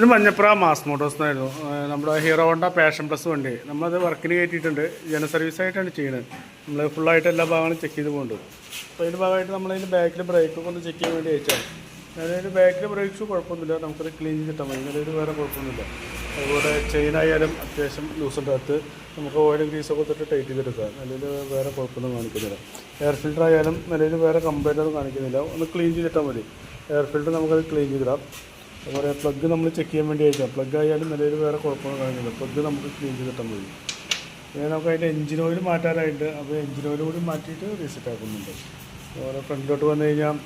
ഇത് Manjappura mass Motors എന്നായിരുന്നു നമ്മുടെ ഹീറോ ഹോണ്ട പാഷൻ പ്ലസ് വണ്ടി. നമ്മളത് വർക്കിന് കയറ്റിയിട്ടുണ്ട് ജന സർവീസ് ആയിട്ടാണ് ചെയ്യുന്നത്. നമ്മൾ ഫുള്ളായിട്ട് എല്ലാ ഭാഗങ്ങളും ചെക്ക് ചെയ്ത് പോകുന്നുണ്ട് അപ്പോൾ ഇതിന്റെ ഭാഗമായിട്ട് നമ്മളതിന്റെ ബാക്കിൽ ബ്രേക്കൊക്കെ ഒന്ന് ചെക്ക് ചെയ്യാൻ വേണ്ടി അയച്ചാൽ അതായത് ബാക്കിൽ ബ്രേക്സ് കുഴപ്പമൊന്നുമില്ല. നമുക്കത് ക്ലീൻ ചെയ്തിട്ടാൽ മതി. നിലവിൽ വേറെ കുഴപ്പമൊന്നുമില്ല. അതുപോലെ ചെയിൻ ആയാലും അത്യാവശ്യം ലൂസിന്റെ അകത്ത് നമുക്ക് ഓയിലും ഗ്രീസൊക്കെ തൊട്ട് ടൈറ്റ് ചെയ്തെടുക്കാം നിലവിൽ വേറെ കുഴപ്പമൊന്നും കാണിക്കുന്നില്ല. എയർ ഫിൽറ്റർ ആയാലും നിലവിൽ വേറെ കംപ്ലൈന്റ് ഒന്നും കാണിക്കുന്നില്ല. ഒന്ന് ക്ലീൻ ചെയ്തിട്ടാൽ മതി. എയർ ഫിൽറ്റർ നമുക്കത് ക്ലീൻ ചെയ്തിടാം. അതുപോലെ പ്ലഗ് നമ്മൾ ചെക്ക് ചെയ്യാൻ വേണ്ടി അയച്ചാൽ പ്ലഗ് ആയാലും നിലവിൽ വേറെ കുഴപ്പമൊന്നും കാണുന്നില്ല പ്ലഗ് നമുക്ക് ക്ലീൻ ചെയ്തിട്ടാൽ മതി. പിന്നെ നമുക്ക് അതിന്റെ എഞ്ചിൻ ഓയിൽ മാറ്റാനായിട്ട് അപ്പോൾ എഞ്ചിൻ ഓയിൽ കൂടി മാറ്റിയിട്ട് റീസെറ്റ് ആക്കുന്നുണ്ട്. അതുപോലെ ഫ്രണ്ടിലോട്ട് വന്നു കഴിഞ്ഞാൽ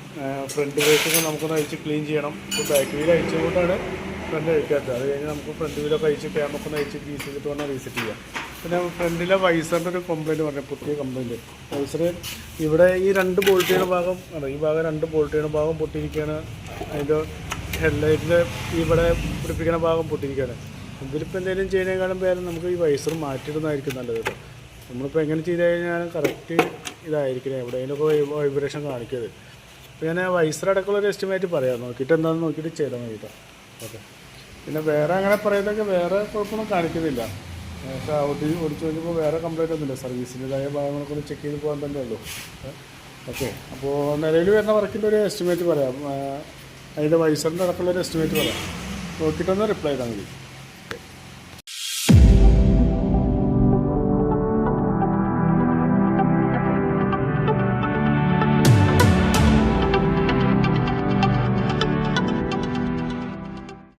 ഫ്രണ്ട് ബ്രേക്കൊക്കെ നമുക്കൊന്ന് അഴിച്ച് ക്ലീൻ ചെയ്യണം. ഇപ്പോൾ ബാക്ക് വീൽ അഴിച്ചുകൊണ്ടാണ് ഫ്രണ്ട് അഴിക്കാത്തത്. അത് കഴിഞ്ഞ് നമുക്ക് ഫ്രണ്ട് വീലൊക്കെ അഴിച്ച് ക്യാമൊക്കെ ഒന്ന് അഴിച്ച് ക്ലീൻ ചെയ്തിട്ട് വേണം റീസെറ്റ് ചെയ്യാം. പിന്നെ ഫ്രണ്ടിലെ വൈസറിന്റെ ഒരു കംപ്ലയിന്റ് പറഞ്ഞു പുതിയ കംപ്ലയിന്റ് വൈസർ ഇവിടെ ഈ രണ്ട് ബോൾട്ടിയുടെ ഭാഗം ഈ ഭാഗം രണ്ട് ബോൾട്ടിയുടെ ഭാഗം പൊട്ടിയിരിക്കുകയാണ്. അതിന്റെ ഹെഡ്ലൈറ്റിൽ ഇവിടെ പിടിപ്പിക്കുന്ന ഭാഗം പൊട്ടിയിരിക്കുകയാണ്. ഇതിലിപ്പോൾ എന്തെങ്കിലും ചെയ്യുന്നതിനേക്കാളും പേരും നമുക്ക് ഈ വൈസർ മാറ്റിയിടുന്നതായിരിക്കും നല്ലത് കേട്ടോ. നമ്മളിപ്പോൾ എങ്ങനെ ചെയ്ത് കഴിഞ്ഞാൽ കറക്റ്റ് ഇതായിരിക്കണം എവിടെയെങ്കിലുമൊക്കെ വൈബ്രേഷൻ കാണിക്കരുത്. അപ്പോൾ ഞാൻ വൈസർ അടക്കമുള്ള ഒരു എസ്റ്റിമേറ്റ് പറയാം. നോക്കിയിട്ട് എന്താണെന്ന് നോക്കിയിട്ട് ചെയ്താൽ മതി കേട്ടോ. ഓക്കെ. പിന്നെ വേറെ അങ്ങനെ പറയുന്നതൊക്കെ വേറെ കുഴപ്പമൊന്നും കാണിക്കുന്നില്ല. പക്ഷേ ഓടി ഓടിച്ച് നോക്കിയപ്പോൾ വേറെ കംപ്ലൈന്റ് ഒന്നുമില്ല. സർവീസിന്റെതായ ഭാഗങ്ങളൊക്കെ ഒന്ന് ചെക്ക് ചെയ്ത് പോകാൻ തന്നെ ഉള്ളൂ ഓക്കെ. അപ്പോൾ നിലവിൽ വരുന്ന വർക്കിന്റെ ഒരു എസ്റ്റിമേറ്റ് പറയാം. അതിന്റെ വൈസറിന്റെ അടക്കമുള്ള ഒരു എസ്റ്റിമേറ്റ് പറയാം. നോക്കിയിട്ടൊന്ന് റിപ്ലൈ ചെയ്താൽ